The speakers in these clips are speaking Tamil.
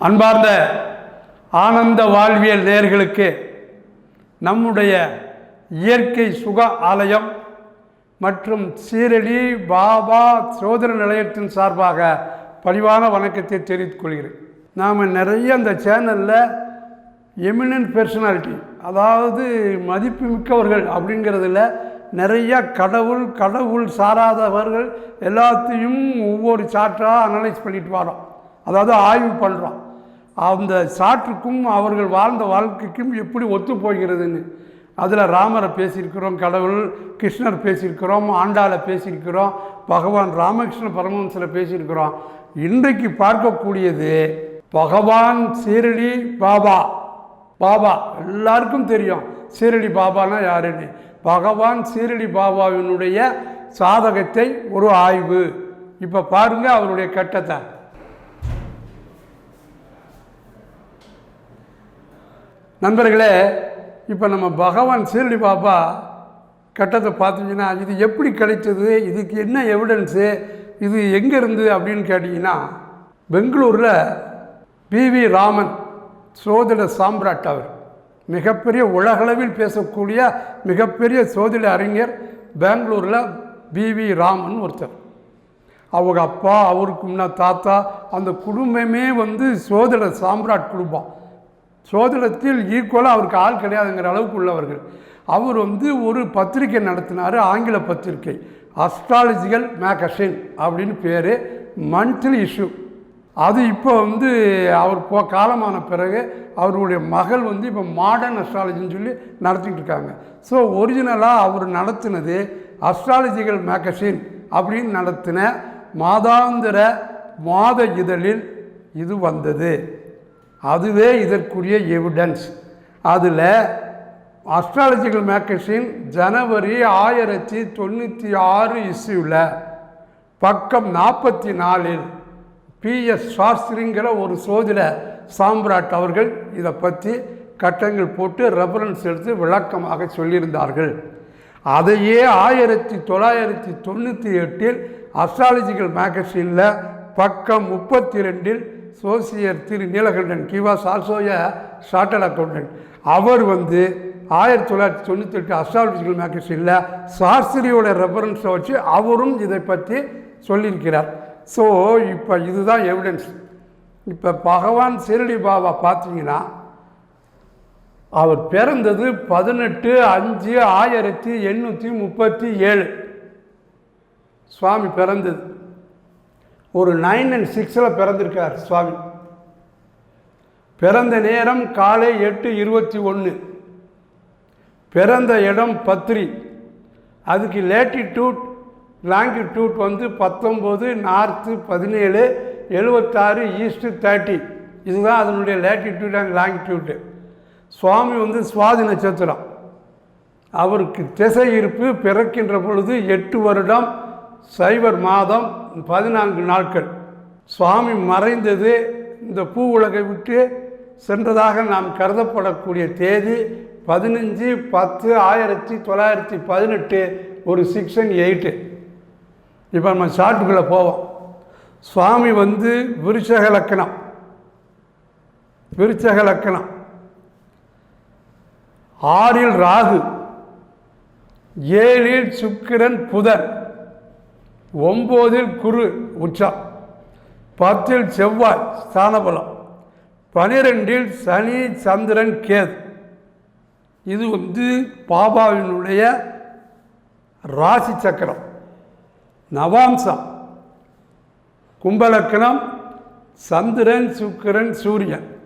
அன்பார்ந்த ஆனந்த வாழ்வியல் நேயர்களுக்கு நம்முடைய இயற்கை சுக ஆலயம் மற்றும் சீரடி பாபா சோதர நிலையத்தின் சார்பாக பணிவான வணக்கத்தை தெரிவித்துக் கொள்கிறேன். நாம் நிறைய அந்த சேனலில் எமினன்ட் பர்சனாலிட்டி அதாவது மதிப்புமிக்கவர்கள் அப்படிங்கிறதுல நிறைய கடவுள் கடவுள் சாராதவர்கள் எல்லாத்தையும் ஒவ்வொரு சார்ட்டாக அனலைஸ் பண்ணிட்டு வரோம் அதாவது ஆய்வு பண்ணுறோம் அந்த சாற்றுக்கும் அவர்கள் வாழ்ந்த வாழ்க்கைக்கும் எப்படி ஒத்து போகிறதுன்னு. அதில் ராமரை பேசியிருக்கிறோம் கடவுள் கிருஷ்ணர் பேசியிருக்கிறோம் ஆண்டாளை பேசியிருக்கிறோம் பகவான் ராமகிருஷ்ண பரமஹம்சரை பேசியிருக்கிறோம். இன்றைக்கு பார்க்கக்கூடியது பகவான் சீரடி பாபா. பாபா எல்லாருக்கும் தெரியும் சீரடி பாபானா யாருன்னு. பகவான் சீரடி பாபாவினுடைய சாதகத்தை ஒரு ஆய்வு. இப்போ பாருங்கள் அவருடைய கட்டத்தை. நண்பர்களே இப்போ நம்ம பகவான் சீரடி பாபா கட்டத்தை பார்த்தீங்கன்னா இது எப்படி கிடைச்சது இதுக்கு என்ன எவிடன்ஸு இது எங்கே இருந்து அப்படின்னு கேட்டிங்கன்னா பெங்களூரில் பிவி ராமன் சோதிட சாம்ராட் அவர் மிகப்பெரிய உலகளவில் பேசக்கூடிய மிகப்பெரிய சோதிட அறிஞர் பெங்களூரில் பிவி ராமன் ஒருத்தர். அவங்க அப்பா அவருக்கு முன்ன தாத்தா அந்த குடும்பமே வந்து சோதிட சாம்ராட் குடும்பம். சோதிடத்தில் ஈக்குவலாக அவருக்கு ஆள் கிடையாதுங்கிற அளவுக்கு உள்ளவர்கள். அவர் வந்து ஒரு பத்திரிக்கை நடத்தினார் ஆங்கில பத்திரிக்கை அஸ்ட்ராலஜிக்கல் மேகசின் அப்படின்னு பேர். மந்த்லி இஷ்யூ அது இப்போ வந்து அவர் போ காலமான பிறகு அவருடைய மகள் வந்து இப்போ மாடர்ன் அஸ்ட்ராலஜின்னு சொல்லி நடத்திட்டு இருக்காங்க. ஸோ ஒரிஜினலாக அவர் நடத்தினது அஸ்ட்ராலஜிக்கல் மேகசின் அப்படின்னு நடத்தின மாதாந்திர மாத இதழில் இது வந்தது. அதுவே இதற்குரிய எவிடன்ஸ் அதில் அஸ்ட்ராலஜிக்கல் மேகசின் ஜனவரி ஆயிரத்தி தொண்ணூற்றி ஆறு இஸ்யூவில் பக்கம் நாற்பத்தி நாலில் பிஎஸ் சாஸ்திரிங்கிற ஒரு சோதிட சாம்ராட் அவர்கள் இதை பற்றி கட்டங்கள் போட்டு ரெஃபரன்ஸ் எடுத்து விளக்கமாக சொல்லியிருந்தார்கள். அதையே ஆயிரத்தி தொள்ளாயிரத்தி தொண்ணூற்றி எட்டில் அஸ்ட்ராலஜிக்கல் மேகசினில் பக்கம் முப்பத்தி ரெண்டில் சோசியர் திரு நீலகண்டன் கிவாஸ் ஆல்சோ எ சார்ட்டட் அக்கௌண்டன்ட் அவர் வந்து ஆயிரத்தி தொள்ளாயிரத்தி தொண்ணூற்றி எட்டு அஸ்ட்ராலஜிக்கல் மேகசினில் சாஸ்திரியோட ரெஃபரன்ஸை வச்சு அவரும் இதை பற்றி சொல்லியிருக்கிறார். ஸோ இப்போ இதுதான் எவிடன்ஸ் இப்போ பகவான் சிரடி பாபா பார்த்தீங்கன்னா அவர் பிறந்தது பதினெட்டு அஞ்சு ஆயிரத்தி எண்ணூற்றி முப்பத்தி ஏழு. சுவாமி பிறந்தது. ஒரு நைன் அண்ட் சிக்ஸில் பிறந்திருக்கார் சுவாமி. பிறந்த நேரம் காலை எட்டு இருபத்தி ஒன்று பிறந்த இடம் பத்ரி. அதுக்கு லேட்டிடியூட் லாங்கிடியூட் வந்து பத்தொம்போது நார்த்து பதினேழு எழுபத்தாறு ஈஸ்ட்டு தேர்ட்டி இதுதான் அதனுடைய லேட்டிடியூட் அண்ட் லாங்கிடியூட்டு சுவாமி வந்து சுவாதி நட்சத்திரம். அவருக்கு திசை இருப்பு பிறக்கின்ற பொழுது எட்டு வருடம் சைபர் மாதம் பதினான்கு நாட்கள். சுவாமி மறைந்தது இந்த பூ உலகை விட்டு சென்றதாக நாம் கருதப்படக்கூடிய தேதி பதினஞ்சு பத்து ஆயிரத்தி தொள்ளாயிரத்தி பதினெட்டு ஒரு சிக்ஸ் அண்ட் எயிட்டு இப்போ நம்ம ஷார்ட்டுக்குள்ளே போவோம். சுவாமி வந்து விருச்சக லக்கணம். விருச்சக லக்கணம். ஆறில் ராகு ஏழில் சுக்கிரன் புதன். ஒம்போதில் குரு உச்சம் பத்தில் செவ்வாய் ஸ்தானபலம் பனிரெண்டில் சனி சந்திரன் கேது. இது வந்து பாபாவினுடைய ராசி சக்கரம். நவாம்சம் கும்பலக்கணம் சந்திரன் சுக்கிரன் சூரியன்.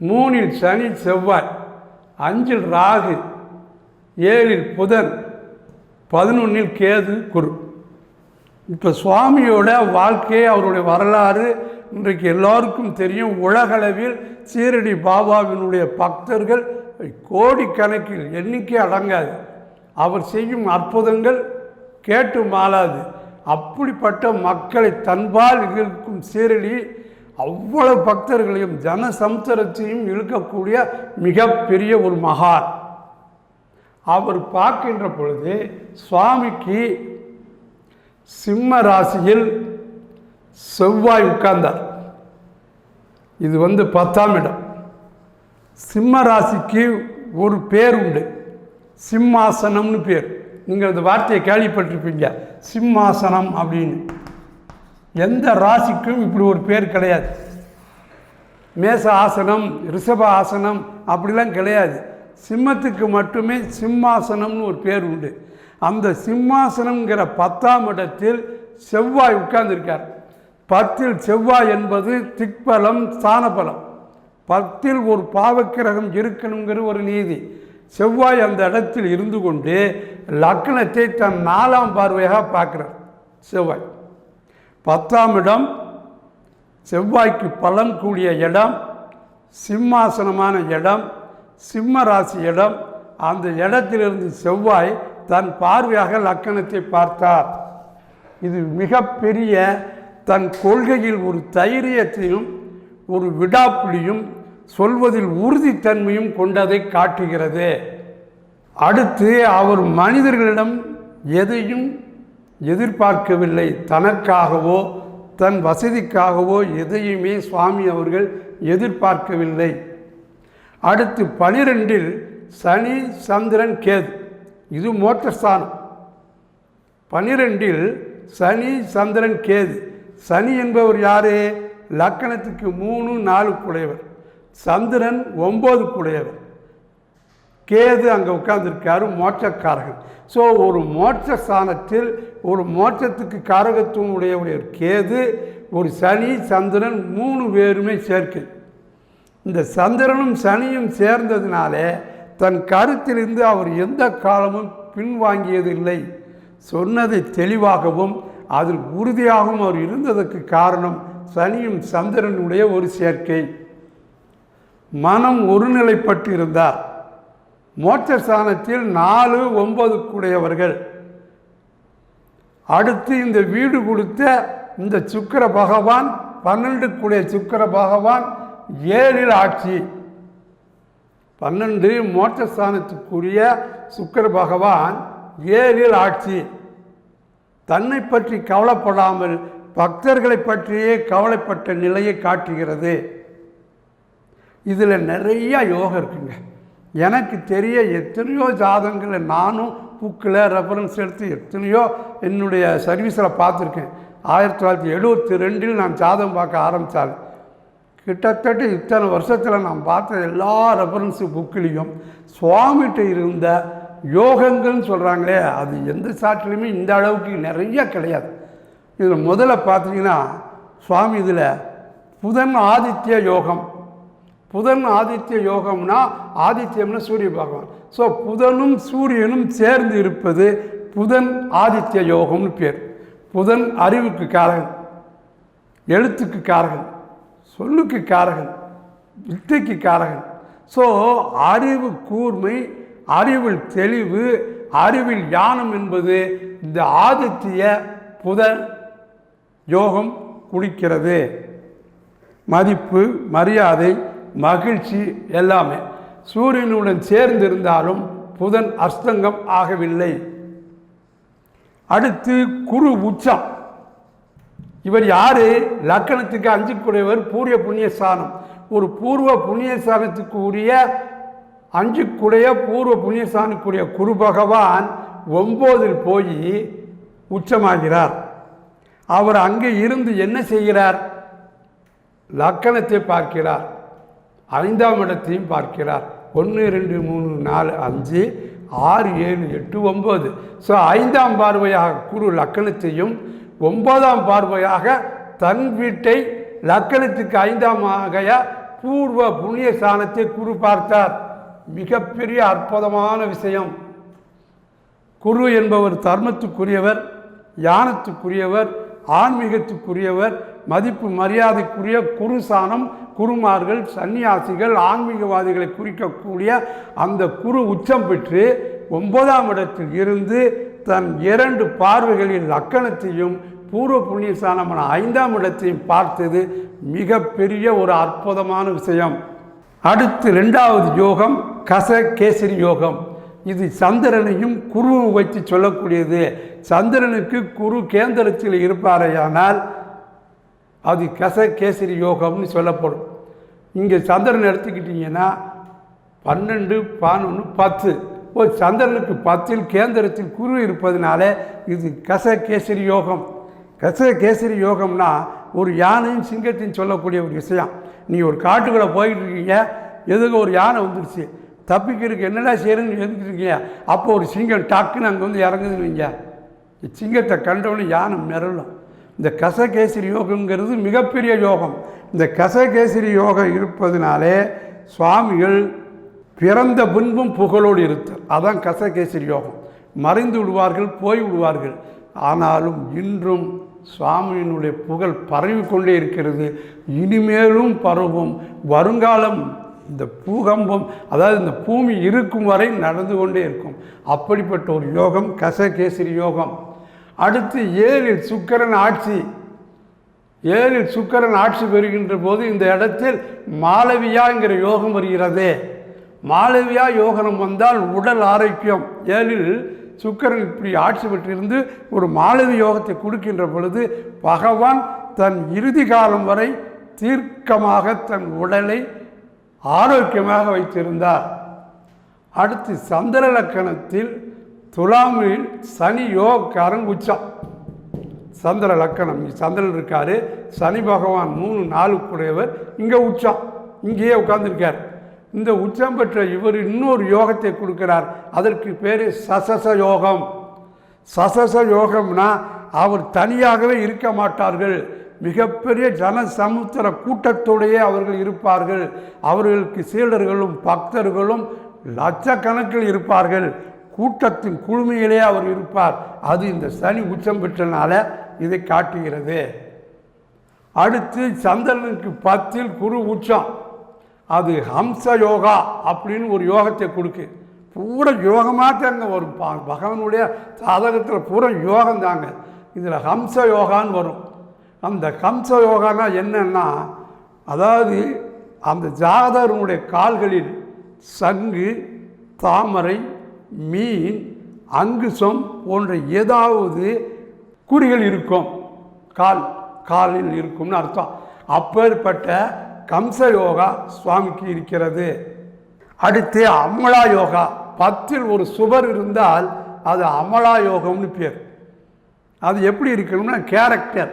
மூணில் சனி செவ்வாய். அஞ்சில் ராகு ஏழில் புதன் பதினொன்றில் கேது குரு. இப்போ சுவாமியோட வாழ்க்கை அவருடைய வரலாறு இன்றைக்கு எல்லோருக்கும் தெரியும். உலகளவில் சீரடி பாபாவினுடைய பக்தர்கள் கோடிக்கணக்கில் எண்ணிக்கை அடங்காது. அவர் செய்யும் அற்புதங்கள் கேட்டு மாளாது அப்படிப்பட்ட மக்களை தன்பால் இருக்கும் சீரடி அவ்வளவு பக்தர்களையும் ஜன சமுத்திரத்தையும் இழுக்கக்கூடிய மிகப்பெரிய ஒரு மகான். அவர் பார்க்கின்ற பொழுது சுவாமிக்கு சிம்ம ராசியில் செவ்வாய் உட்கார்ந்தார். இது வந்து பத்தாம் இடம். சிம்ம ராசிக்கு ஒரு பேர் உண்டு. சிம்மாசனம்னு பேர். நீங்கள் இந்த வார்த்தையை கேள்விப்பட்டிருப்பீங்க. சிம்மாசனம் அப்படின்னு. எந்த ராசிக்கும் இப்படி ஒரு பேர் கிடையாது. மேச ஆசனம் ரிஷப ஆசனம் அப்படிலாம் கிடையாது. சிம்மத்துக்கு மட்டுமே சிம்மாசனம்னு ஒரு பேர் உண்டு. அந்த சிம்மாசனம்ங்கிற பத்தாம் இடத்தில் செவ்வாய் உட்கார்ந்திருக்கார். பத்தில் செவ்வாய் என்பது திக்பலம் ஸ்தானபலம். பத்தில் ஒரு பாவக்கிரகம் இருக்கணுங்கிற ஒரு நீதி. செவ்வாய் அந்த இடத்தில் இருந்து கொண்டு லக்னத்தை தன் நாலாம் பார்வையாக பார்க்குறார் செவ்வாய். பத்தாம் இடம் செவ்வாய்க்கு பலம் கூடிய இடம் சிம்மாசனமான இடம் சிம்ம ராசி இடம். அந்த இடத்திலிருந்து செவ்வாய் தன் பார்வையாக லக்கணத்தை பார்த்தார். இது மிகப்பெரிய தன் கொள்கையில் ஒரு தைரியத்தையும் ஒரு விடாப்புலியும் சொல்வதில் உறுதித்தன்மையும் கொண்டதை காட்டுகிறது. அடுத்து அவர் மனிதர்களிடம் எதையும் எதிர்பார்க்கவில்லை. தனக்காகவோ தன் வசதிக்காகவோ எதையுமே சுவாமி அவர்கள் எதிர்பார்க்கவில்லை. அடுத்து பனிரெண்டில் சனி சந்திரன் கேது. இது மோட்சஸ்தானம். பனிரெண்டில் சனி சந்திரன் கேது. சனி என்பவர் யாரு? லக்கணத்துக்கு மூணு நாலு குடையவர் சந்திரன் ஒம்பது குடையவர் கேது அங்கே உட்கார்ந்துருக்காரு மோட்சக்காரகன் ஸோ ஒரு மோட்ச ஸ்தானத்தில் ஒரு மோட்சத்துக்கு காரகத்துவம் உடையவுடைய கேது. ஒரு சனி சந்திரன் மூணு பேருமே சேர்க்கை. இந்த சந்திரனும் சனியும் சேர்ந்ததுனாலே தன் கருத்திலிருந்து அவர் எந்த காலமும் பின்வாங்கியதில்லை. சொன்னது தெளிவாகவும் அதில் உறுதியாகவும் அவர் இருந்ததற்கு காரணம் சனியும் சந்திரனுடைய ஒரு சேர்க்கை. மனம் ஒருநிலைப்பட்டு இருந்தார் மோட்ச ஸ்தானத்தில் நாலு ஒன்பது கூடையவர்கள். அடுத்து இந்த வீடு கொடுத்த இந்த சுக்கிர பகவான் பன்னெண்டு கூடிய சுக்கிர பகவான் ஏழில் ஆட்சி. பன்னெண்டு மோட்சஸ்தானத்துக்குரிய சுக்கர பகவான் ஏழில் ஆட்சி. தன்னை பற்றி கவலைப்படாமல் பக்தர்களை பற்றியே கவலைப்பட்ட நிலையை காட்டுகிறது. இதில் நிறைய யோகம் இருக்குங்க. எனக்கு தெரிய எத்தனையோ ஜாதகங்களை நானும் புக்கில் ரெஃபரன்ஸ் எடுத்து எத்தனையோ என்னுடைய சர்வீஸில் பார்த்துருக்கேன். ஆயிரத்தி தொள்ளாயிரத்தி எழுபத்தி ரெண்டில் நான் ஜாதகம் பார்க்க ஆரம்பித்தாலும் கிட்டத்தட்ட இத்தனை வருஷத்தில் நான் பார்த்த எல்லா ரெஃபரன்ஸு புக்கிலையும் சுவாமிகிட்ட இருந்த யோகங்கள்னு சொல்கிறாங்களே அது எந்த சாட்டிலையுமே இந்த அளவுக்கு நிறைய கிடையாது. இதில் முதல்ல பார்த்தீங்கன்னா சுவாமி இதில் புதன் ஆதித்ய யோகம். புதன் ஆதித்ய யோகம்னா ஆதித்யம்னா சூரிய பகவான். ஸோ புதனும் சூரியனும் சேர்ந்து இருப்பது புதன் ஆதித்ய யோகம்னு பேர். புதன் அறிவுக்கு காரகன் எழுத்துக்கு காரகன். சொல்லுக்கு காரகன் வித்தைக்கு காரகன். ஸோ அறிவு கூர்மை அறிவில் தெளிவு அறிவில் ஞானம் என்பது இந்த ஆதித்ய புதன் யோகம் குடிக்கிறது. மதிப்பு மரியாதை மகிழ்ச்சி எல்லாமே. சூரியனுடன் சேர்ந்திருந்தாலும் புதன் அஸ்தங்கம் ஆகவில்லை. அடுத்து குரு உச்சம். இவர் யார்? லக்கணத்துக்கு அஞ்சுக்குடையவர் பூரிய புண்ணியஸ்தானம். ஒரு பூர்வ புண்ணியஸ்தானத்துக்கு உரிய அஞ்சுக்குடைய பூர்வ புண்ணியஸ்தானுக்குரிய குரு பகவான் ஒம்போதில் போய் உச்சமாகிறார். அவர் அங்கே இருந்து என்ன செய்கிறார்? லக்கணத்தை பார்க்கிறார். ஐந்தாம் இடத்தையும் பார்க்கிறார். ஒன்று ரெண்டு மூணு நாலு அஞ்சு ஆறு ஏழு எட்டு ஒம்பது. ஸோ ஐந்தாம் பார்வையாக குரு லக்கணத்தையும் ஒன்பதாம் பார்வையாக தன் வீட்டை லக்கணத்துக்கு ஐந்தாம் ஆகைய பூர்வ புண்ணிய ஸ்தானத்தை குரு பார்த்தார். மிகப்பெரிய அற்புதமான விஷயம். குரு என்பவர் தர்மத்துக்குரியவர் யானத்துக்குரியவர் ஆன்மீகத்துக்குரியவர் மதிப்பு மரியாதைக்குரிய குருசானம் குருமார்கள் சன்னியாசிகள் ஆன்மீகவாதிகளை குறிக்கக்கூடிய அந்த குரு உச்சம் பெற்று ஒன்பதாம் இடத்தில் இருந்து தன் இரண்டு பார்வைகளின் லக்கணத்தையும் பூர்வ புண்ணியஸ்தானமான ஐந்தாம் இடத்தையும் பார்த்தது மிகப்பெரிய ஒரு அற்புதமான விஷயம். அடுத்து ரெண்டாவது யோகம் கச கேசரி யோகம். இது சந்திரனையும் குருவும் வைத்து சொல்லக்கூடியது. சந்திரனுக்கு குரு கேந்திரத்தில் இருப்பாரையானால் அது கச கேசரி யோகம்னு சொல்லப்படும். இங்கே சந்திரன் எடுத்துக்கிட்டிங்கன்னா பன்னெண்டு பதினொன்று பத்து. ஒரு சந்திரனுக்கு பத்தில் கேந்திரத்தில் குரு இருப்பதனால இது கச கேசரி யோகம். கச கேசரி யோகம்னா ஒரு யானையும் சிங்கத்தையும் சொல்லக்கூடிய ஒரு விஷயம். நீங்கள் ஒரு காட்டுக்குள்ளே போயிட்டு இருக்கீங்க எதுக்கு ஒரு யானை வந்துருச்சு? தப்பிக்கிறதுக்கு என்னடா செய்யணும்னு எழுந்துருக்கீங்க அப்போ ஒரு சிங்கம் டக்குன்னு அங்கே வந்து இறங்குதுன்னு வைங்க. சிங்கத்தை கண்டவொடனே யானை மிரளும். இந்த கசகேசரி யோகங்கிறது மிகப்பெரிய யோகம். இந்த கசகேசரி யோகம் இருப்பதனாலே சுவாமிகள் பிறந்த பின்பும் புகழோடு இருத்தல். அதான் கசகேசரி யோகம். மறைந்து விடுவார்கள் போய் விடுவார்கள். ஆனாலும் இன்றும் சுவாமியினுடைய புகழ் பரவி கொண்டே இருக்கிறது. இனிமேலும் பரவும். வருங்காலம் இந்த பூகம்பம் அதாவது இந்த பூமி இருக்கும் வரை நடந்து கொண்டே இருக்கும். அப்படிப்பட்ட ஒரு யோகம் கசகேசரி யோகம். அடுத்து ஏழில் சுக்கரன் ஆட்சி. ஏழில் சுக்கரன் ஆட்சி பெறுகின்ற போது இந்த இடத்தில் மாளவியாங்கிற யோகம் வருகிறதே. மாளவியா யோகனம் வந்தால் உடல் ஆரோக்கியம். ஏழில் சுக்கரன் இப்படி ஆட்சி பெற்றிருந்து ஒரு மாளவி யோகத்தை கொடுக்கின்ற பொழுது பகவான் தன் இறுதி காலம் வரை தீர்க்கமாக தன் உடலை ஆரோக்கியமாக வைத்திருந்தார். அடுத்து சந்திர லக்கணத்தில் துலாமில் சனி யோகக்காரன் உச்சம் சந்திர லக்கணம் சந்திரன் இருக்காரு சனி பகவான் மூணு நாலு கூடையவர் இங்கே உச்சம் இங்கேயே உட்காந்துருக்கார் இந்த உச்சம் பெற்ற இவர் இன்னொரு யோகத்தை கொடுக்கிறார். அதற்கு பேர் சசச யோகம். சசச யோகம்னா அவர் தனியாகவே இருக்க மாட்டார்கள். மிகப்பெரிய ஜன சமுத்திர கூட்டத்தோடையே அவர்கள் இருப்பார்கள். அவர்களுக்கு சீடர்களும் பக்தர்களும் லட்சக்கணக்கில் இருப்பார்கள். கூட்டத்தின் குழுமையிலே அவர் இருப்பார். அது இந்த சனி உச்சம் பெற்றனால இதை காட்டுகிறது. அடுத்து சந்திரனுக்கு பத்தில் குரு உச்சம். அது ஹம்ச யோகா அப்படின்னு ஒரு யோகத்தை கொடுக்கு. பூரா யோகமாக தாங்க வரும். பகவனுடைய சாதகத்தில் பூரா யோகம் தாங்க. இதில் ஹம்ச யோகான்னு வரும். அந்த ஹம்ச யோகானா என்னன்னா அதாவது அந்த ஜாதகனுடைய கால்களில் சங்கு தாமரை மீன் அங்குசம் போன்ற ஏதாவது குறிகள் இருக்கும். கால் காலில் இருக்கும்னு அர்த்தம். அப்பேற்பட்ட கம்ச யோகா சுவாமிக்கு இருக்கிறது. அடுத்து அமலா யோகா. பத்தில் ஒரு சுவர் இருந்தால் அது அமலா யோகம்னு பேர். அது எப்படி இருக்கணும்னா கேரக்டர்.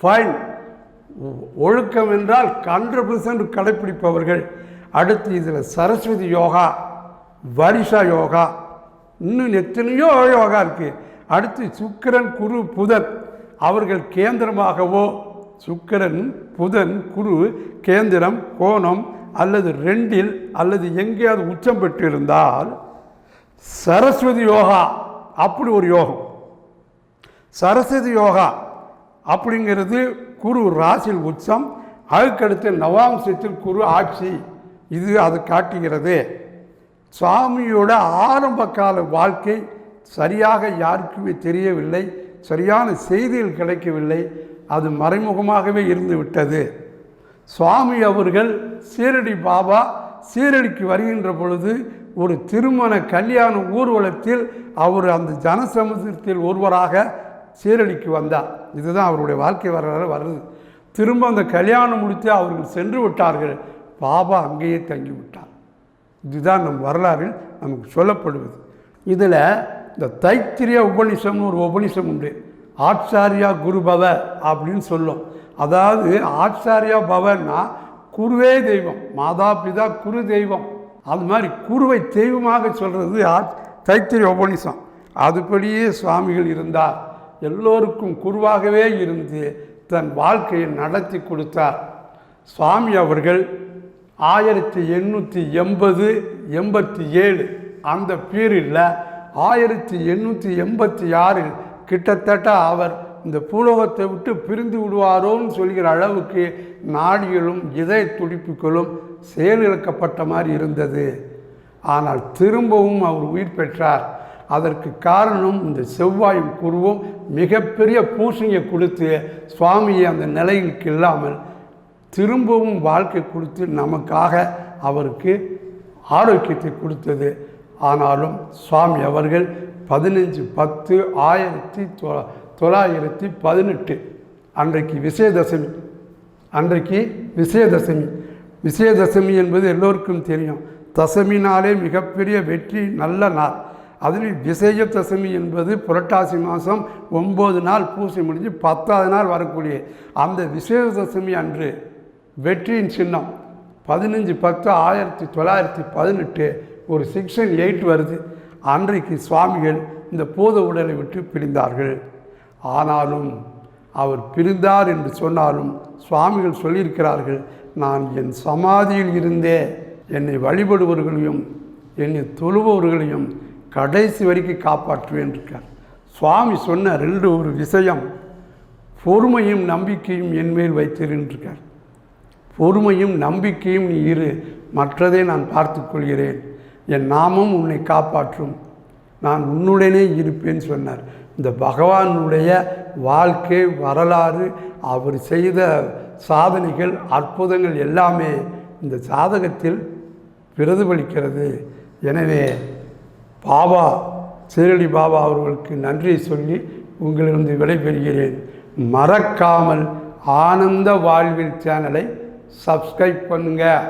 ஃபைன். ஒழுக்கம் என்றால் ஹண்ட்ரட் பர்சன்ட் கடைப்பிடிப்பவர்கள். அடுத்து இதில் சரஸ்வதி யோகா வரிஷா யோகா. இன்னும் எத்தனையோ யோகா இருக்குது அடுத்து சுக்கிரன் குரு புதன். அவர்கள் கேந்திரமாகவோ சுக்கிரன் புதன் குரு கேந்திரம் கோணம் அல்லது ரெண்டில் அல்லது எங்கேயாவது உச்சம் பெற்றிருந்தால் சரஸ்வதி யோகா அப்படி ஒரு யோகம். சரஸ்வதி யோகா அப்படிங்கிறது குரு ராசியில் உச்சம் அதுக்கடுத்து நவாம்சத்தில் குரு ஆட்சி. இது அது காட்டுகிறது. சுவாமியோட ஆரம்ப கால வாழ்க்கை சரியாக யாருக்குமே தெரியவில்லை சரியான செய்திகள் கிடைக்கவில்லை. அது மறைமுகமாகவே இருந்து விட்டது. சுவாமி அவர்கள் சீரடி பாபா சீரடிக்கு வருகின்ற பொழுது ஒரு திருமண கல்யாண ஊர்வலத்தில் அவர் அந்த ஜனசமுத்திரத்தில் ஒருவராக சீரடிக்கு வந்தார். இதுதான் அவருடைய வாழ்க்கை வரலாறு வருது. திரும்ப அந்த கல்யாணம் முடித்து அவர்கள் சென்று விட்டார்கள். பாபா அங்கேயே தங்கி விட்டார். இதுதான் நம் வரலாறில் நமக்கு சொல்லப்படுவது. இதில் இந்த தைத்திரிய உபனிஷம்னு ஒரு உபனிஷம் உண்டு. ஆச்சாரியா குருபவ அப்படின்னு சொல்லும். அதாவது ஆச்சாரியா பவன்னா குருவே தெய்வம் மாதா பிதா குரு தெய்வம். அது மாதிரி குருவை தெய்வமாக சொல்கிறது ஆ தைத்திரிய உபனிஷம் அதுபடியே சுவாமிகள் இருந்தார். எல்லோருக்கும் குருவாகவே இருந்து தன் வாழ்க்கையை நடத்தி கொடுத்தார். சுவாமி அவர்கள் ஆயிரத்தி எண்ணூற்றி எண்பது எண்பத்தி ஏழு அந்த பீரியடில் ஆயிரத்தி எண்ணூற்றி எண்பத்தி ஆறில் கிட்டத்தட்ட அவர் இந்த பூலோகத்தை விட்டு பிரிந்து விடுவாரோன்னு சொல்கிற அளவுக்கு நாடிகளும் இதய துடிப்புகளும் செயலிழக்கப்பட்ட மாதிரி இருந்தது. ஆனால் திரும்பவும் அவர் உயிர் பெற்றார். அதற்கு காரணம் இந்த செவ்வாயும் குருவும் மிகப்பெரிய பூசணியை கொடுத்து சுவாமியை அந்த நிலைகளுக்கு இல்லாமல் திரும்பவும் வாழ்க்கை கொடுத்து நமக்காக அவருக்கு ஆரோக்கியத்தை கொடுத்தது. ஆனாலும் சுவாமி அவர்கள் பதினஞ்சு பத்து ஆயிரத்தி தொ- தொள்ளாயிரத்தி பதினெட்டு. அன்றைக்கு விசயதசமி அன்றைக்கு விசயதசமி விசயதசமி என்பது எல்லோருக்கும் தெரியும். தசமினாலே மிகப்பெரிய வெற்றி நல்ல நாள். அதில் விஜயதசமி என்பது புரட்டாசி மாதம் ஒம்பது நாள் பூசி முடிஞ்சு பத்தாவது நாள் வரக்கூடிய அந்த விஜயதசமி அன்று வெற்றியின் சின்னம். பதினஞ்சு பத்து ஆயிரத்தி தொள்ளாயிரத்தி பதினெட்டு. ஒரு செக்ஷன் எயிட் வருது. அன்றைக்கு சுவாமிகள் இந்த பூத உடலை விட்டு பிரிந்தார்கள். ஆனாலும் அவர் பிரிந்தார் என்று சொன்னாலும் சுவாமிகள் சொல்லியிருக்கிறார்கள் நான் என் சமாதியில் இருந்தே என்னை வழிபடுபவர்களையும் என்னை தொழுபவர்களையும் கடைசி வரைக்கும் காப்பாற்றுவேன் இருக்கார் சுவாமி சொன்ன ரெண்டு ஒரு விஷயம் பொறுமையும் நம்பிக்கையும் என்மேல் வைத்திருக்கின்றார் பொறுமையும் நம்பிக்கையும் நீ இரு மற்றதை நான் பார்த்து கொள்கிறேன். என் நாமம் உன்னை காப்பாற்றும். நான் உன்னுடனே இருப்பேன் சொன்னார். இந்த பகவானுடைய வாழ்க்கை வரலாறு அவர் செய்த சாதனைகள் அற்புதங்கள் எல்லாமே இந்த சாதகத்தில் பிரதிபலிக்கிறது. எனவே பாபா சீரடி பாபா அவர்களுக்கு நன்றி சொல்லி உங்களிடம் விடைபெறுகிறேன். மறக்காமல் ஆனந்த வாழ்வில் சேனலை சப்ஸ்கிரைப் பண்ணுங்கள்